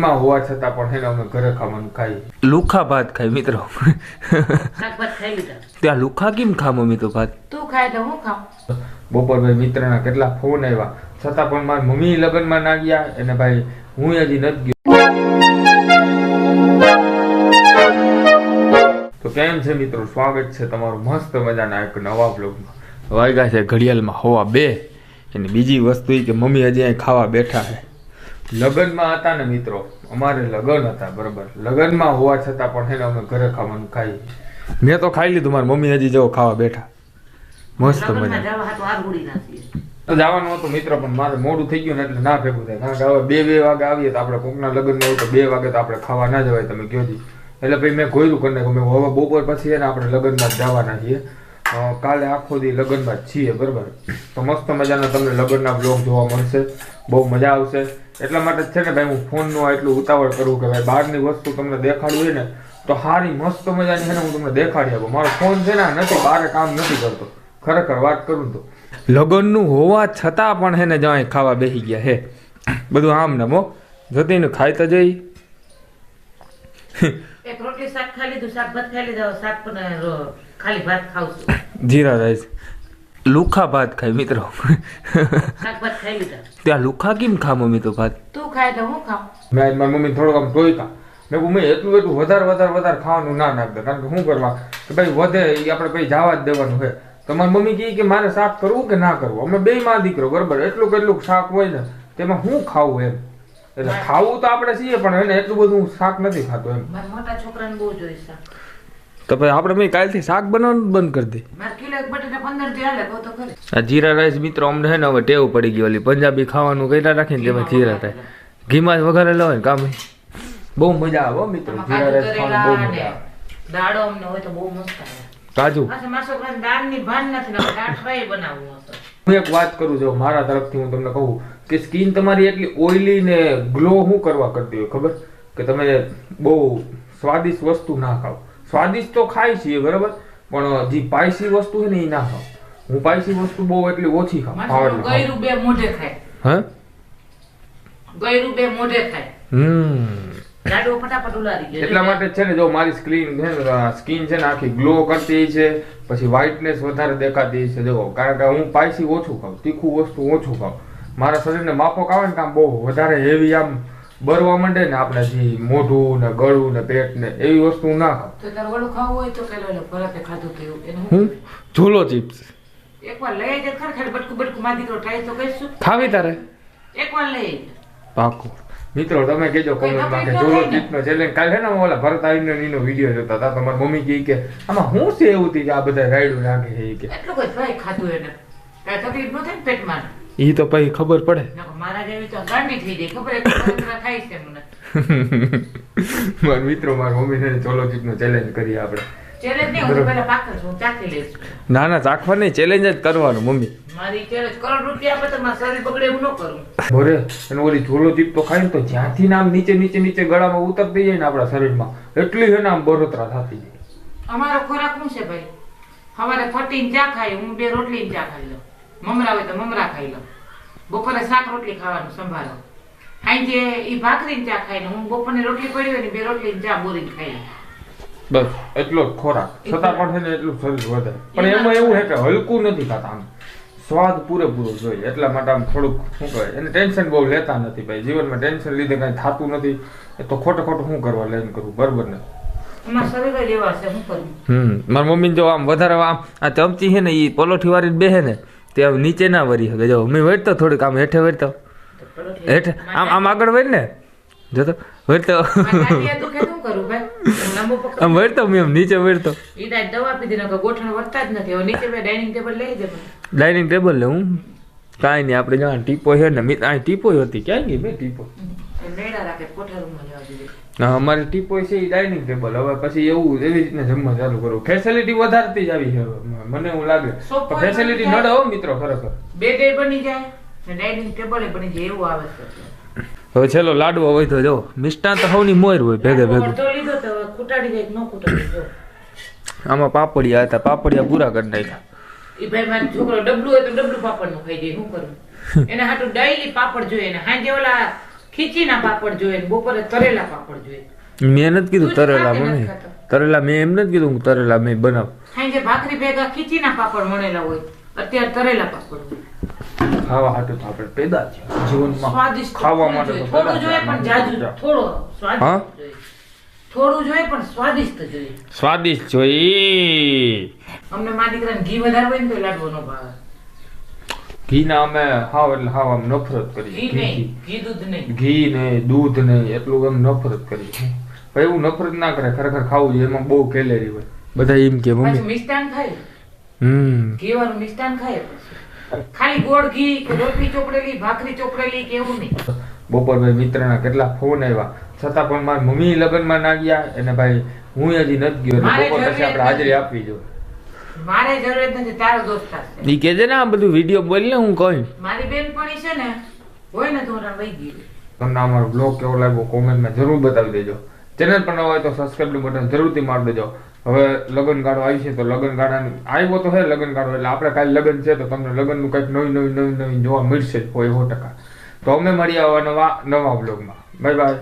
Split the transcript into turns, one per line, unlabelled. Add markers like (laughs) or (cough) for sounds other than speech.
માં હોવા છતાં પણ એને અમે ઘરે ખાવાનું ખાઈ
લુખા ભાત મિત્રો.
ખાઈ લીધા
ત્યાં લુખા કેમ ખા મમ્મી તો ભાત?
તું ખાય તો હું ખાઉં?
બપોર ભાઈ મિત્રના કેટલા ફોન આવ્યા. છતાં પણ મારી મમ્મી લગ્નમાં ના ગયા અને ભાઈ હું હજી નથી ગયો. તો કેમ છે મિત્રો? સ્વાગત છે તમારું મસ્ત મજાના એક નવા બ્લોગમાં વાગ્યા છે ઘડિયાળમાં હોવા બે. અને બીજી વસ્તુ એ કે મમ્મી હજી અહીં ખાવા બેઠા છે. લગ્નમાં હતા ને મિત્રો. અમારે લગ્ન હતા બરોબર. લગ્નમાં હોવા છતાં પણ છે ને અમે ઘરે ખાવાનું ખાઈ. મેં તો ખાઈ લીધું મારી મમ્મી હજી જવો ખાવા બેઠા. મસ્ત મજા. જવાનું હતું મિત્ર પણ મારે મોડું થઈ ગયું ને એટલે ના ભેગું થાય. કારણ કે હવે બે બે વાગે આવીએ તો આપણે કોકના લગ્ન હોય તો બે વાગે તો આપણે ખાવા ના જવાય તમે કહો એટલે ભાઈ મેં ગોયરું કરી નાખ્યું. હવે બપોર પછી ને આપણે લગ્નમાં જવાના છીએ. કાલે આખો દી લગ્નમાં જ છીએ બરાબર. તો મસ્ત મજાના તમને લગ્નના બ્લોગ જોવા મળશે. બહુ મજા આવશે. એટલા માટે છે ને ભાઈ હું ફોનનું આટલું ઉતાવળ કરું કે ભાઈ બહારની વસ્તુ તમને દેખાડવી હોય ને તો સારી મસ્ત મજાની છે ને હું તમને દેખાડી આપું. મારો ફોન છે ને નથી બારે કામ નથી કરતો. ખરેખર વાત કરું તો. લગ્નનું હોવા છતાં પણ હે ને જાય ખાવા બેસી ગયા હે. બધું આમ ને મો જતી ને ખાઈ તો જઈ.
એક રોટલી શાક ખાઈ લીધું શાક ભાત ખાઈ લીધા શાક પણ ખાલી ભાત ખાઉં છું.
જીરા રાઈસ.
લુખા ભાત ખાય મિત્રો. ત્યાં લુખા કેમ ખા મમ્મી તો ભાત?
તું ખાય તો હું ખાઉં?
મેં મારી મમ્મી થોડોક આમ જોઈતા. મેં કહું મેં એટલું એટલું વધારે વધારે વધારે ખાવાનું ના નાખતા. કારણ કે શું કરવા? કે ભાઈ વધે એ આપણે ભાઈ જવા જ દેવાનું છે. તો મારી મમ્મી કહે કે મારે શાક કરવું કે ના કરવું? અમે બે માં દીકરો બરાબર? એટલું કેટલું શાક હોય ને તેમાં શું ખાવું એમ? એટલે ખાવું તો આપણે છીએ પણ એને એટલું બધું શાક નથી ખાતું એમ.
મારા મોટા છોકરાને બહુ જોઈએ શાક.
તો પછી આપણે મેં કાલથી શાક બનાવવાનું બંધ કરી દે.
આ જીરા રાઈસ મિત્રો અમને છે ને હવે ટેવ પડી ગયો ઓલી પંજાબી ખાવાનું કર્યા રાખીને તેમાં જીરા રાઈસ ઘીમાં જ વઘારેલા હોય ને કામ.
બહુ મજા આવે હો મિત્રો જીરા રાઈસ ખાવાનું બહુ મજા આવે.
દાડો અમને હોય તો બહુ મસ્ત આવે.
કાજુ?
પાછા મારા છોકરાને દાળની ભાન નથી દાળ ફ્રાય બનાવવું હશે
હું એક વાત કરું છું મારા તરફથી હું તમને કહું કે સ્કિન તમારી એટલી ઓઇલી ને ગ્લો શું કરવા કરતી હોય ખબર? કે તમે બહુ સ્વાદિષ્ટ વસ્તુ ના ખાઓ. સ્વાદિષ્ટ તો ખાય છીએ બરાબર? પણ જે પાયસી વસ્તુ છે ને એ ના ખાવ. હું પાયસી વસ્તુ બહુ એટલી ઓછી
મારા
ખાવાનું
ગયરું બે મોઢે ખાય.
હે?
ગયરું બે મોઢે ખાય.
હમ. એટલા માટે છે ને જો મારી સ્ક્રીન છે ને સ્કિન છે ને આખી ગ્લો કરતી છે પછી વ્હાઇટનેસ વધારે દેખાતી છે જો કારણ કે હું પાયસી ઓછું ખાઉં તીખું વસ્તુ ઓછું ખાઉં. મારા શરીરને માફક આવે ને કામ બહુ વધારે હેવી આમ બરવા માંડે ને આપણે જે મોઢું ને ગળું ને પેટ ને એવી વસ્તુ ના ખાવ.
તો તારે વડું ખાવું હોય તો પેલો ઓલો ભરતે ખાધું હતું એને
હું ઝોલો ચિપ્સ.
એકવાર લઈ જ ખર ખર બટકું બટકું માં દીકરો ટ્રાય તો કરીશું.
ખાવી તારે?
એકવાર લઈ
પાકું. મિત્રો તમે કહેજો કોમેન્ટમાં કે
જોરો?
ચિપ્સનો ચેલેન્જ કાલે ને ઓલા ભરત આવીને નીનો વીડિયો જોતા હતા તમારી મમ્મી કહે કે આમાં હું છે એવું થી કે આ બધા રાયડું નાખે છે કે.
એટલું કોઈ ભાઈ ખાધું એને. કાંઈ તકલીફ ન થાય પેટમાં?
ઈ તો પછી ખબર પડે.
મારા જેવી તો ગાંડી થઈ જાય. ખબર એક છે મને. (laughs)
મારા મિત્રો મારા મમ્મીને ચોલો ચીપનો ચેલેન્જ કરીએ આપણે. ના ના ચાખવા નહીં ચેલેન્જ જ કરવાનું મમ્મી.
મારી ચેલેન્જ કરોડ રૂપિયા આપે તો મારું શરીર બગડે એવું ન કરું.
ભરે અને ઓલી ઝોલો ચીપ તો ખાઈને તો જ્યાંથી ને આમ નીચે નીચે નીચે ગળામાં ઉતરતી જાય ને આપણા શરીરમાં એટલી છે ને આમ બરોતરા થતી જાય.
અમારો ખોરાક શું છે ભાઈ? સવારે ફટીને ચા ખાઈ હું બે રોટલી ચા ખાઈ લઉં. મમરા હોય તો મમરા ખાઈ લો. બપોરે શાક રોટલી ખાવાનું સંભાળો. સાંજે ઈ ભાખરી ચા ખાઈને હું બપોરની રોટલી પડી હોય ને બે રોટલી ચા બોરી ખાઈ
બસ એટલો જ ખોરાક. છતાં પણ છે ને એટલું શરીર વધે. પણ એમાં એવું છે કે હલકું નથી ખાતા આમ. સ્વાદ પૂરેપૂરો જોઈએ. એટલા માટે આમ થોડુંક શું કહે એને ટેન્શન બહુ લેતા નથી ભાઈ. જીવનમાં ટેન્શન લીધે કાંઈ થતું નથી. એ તો ખોટે ખોટું શું કરવા લઈને કરવું બરોબર ને?
મારી મમ્મી જો આમ વધારે આમ આ ચમચી છે ને એ પલોઠી વાળી બેહે ને તે નીચે ના વરી શકે. જો, મેં વળતો થોડીક, આમ હેઠે વેરતો. હેઠે, આમ આમ આગળ વેર ને. જો તો
પકડ
આમ વેરતો, મેં આમ નીચે
મને.
ડાઇનિંગ ટેબલ લે હું. કાંઈ નહીં, આપણે જાણ ટીપો છે ને મિત આ ટીપો હતી. ક્યાં ગઈ બે ટીપો?
અમારી ટીપો છે એ ડાઇનિંગ ટેબલ. હવે પછી એવું એવી રીતના જમવા ચાલુ કરો. ફેસિલિટી વધારતી જ આવી છે મને એવું લાગે. ફેસિલિટી નડે હો મિત્રો ખરેખર.
બે ડે બની જાય ડાઇનિંગ ટેબલ બની જાય એવું આવે છે.
હવે છેલ્લો લાડવો હોય તો જો મિષ્ટાન તો સૌની મોર હોય ભેગે ભેગે.
તો લીધો તો કુટાડી જાય ન કુટાડી જો.
આમાં પાપડિયા હતા પાપડિયા પૂરા કરી નાખ્યા.
ઈ ભાઈ મારો છોકરો ડબલું હોય તો ડબલું પાપડનું ખાઈ જાય શું કરું? (laughs) એને હાટું ડેઈલી પાપડ જોઈએ ને હાંજે ઓલા ખીચીના પાપડ જોઈએ બપોરે તરેલા પાપડ જોઈએ.
મેં નથી કીધું તરેલા મમ્મી. તરેલા મેં એમ નથી કીધું હું તરેલા મેં બનાવ.
સાંજે ભાખરી ભેગા ખીચીના પાપડ મળેલા હોય. અત્યારે તરેલા પાપડ
ખાવા હાટું તો આપણે પેદા છે જીવનમાં
સ્વાદિષ્ટ
ખાવા માટે. તો
થોડું જોઈએ પણ જાજુ થોડો સ્વાદિષ્ટ જોઈએ. થોડું જોઈએ પણ સ્વાદિષ્ટ જોઈએ.
સ્વાદિષ્ટ જોઈએ.
અમને મારી દીકરાને ઘી વધારે હોય ને તો લાડવો નો ભાવે.
ઘીના અમે હાવ એટલે હાવ આમ નફરત કરી.
ઘી નહીં દૂધ નહીં.
ને દૂધ ને એટલું એમ નફરત કરી ભાઈ એવું નફરત ના કરે ખરેખર ખાવું જોઈએ એમાં બહુ કેલેરી હોય.
બધા એમ કે મમ્મી.
મિષ્ટાન ખાય.
હમ.
ઘી વાળું મિષ્ટાન ખાય ખાલી ગોળ ઘી કે રોટલી ચોપડેલી ભાખરી ચોપડેલી કે એવું નહીં.
બપોર ભાઈ મિત્રના કેટલા ફોન આવ્યા. છતાં પણ મારી મમ્મી લગ્નમાં ના ગયા અને ભાઈ હું હજી નથી ગયો બપોર પછી
આપડે
આપણે હાજરી. આપવી જોઈએ.
મારે જરૂરત નથી તારો દોસ્ત થશે
ઈ કે છે ને આ બધું વીડિયો બોલ ને હું કહું
મારી બેનપણી છે ને હોય ને તો ઓલા વહી ગઈ.
તમને અમારો બ્લોગ કેવો લાગ્યો કોમેન્ટમાં જરૂર બતાવી દેજો. ચેનલ પર ન હોય તો સબસ્ક્રાઇબ બટન જરૂરથી મારી દેજો. હવે લગન ગાળો આવી છે તો લગન ગાળાની આવ્યો તો હે લગ્ન ગાળો એટલે આપણે કાલે લગન છે તો તમને લગનનું કંઈક નવી નવી નવી નવી જોવા મળશે હોય સો ટકા. તો અમે મળીએ આવા નવા નવા બ્લોગમાં બાય બાય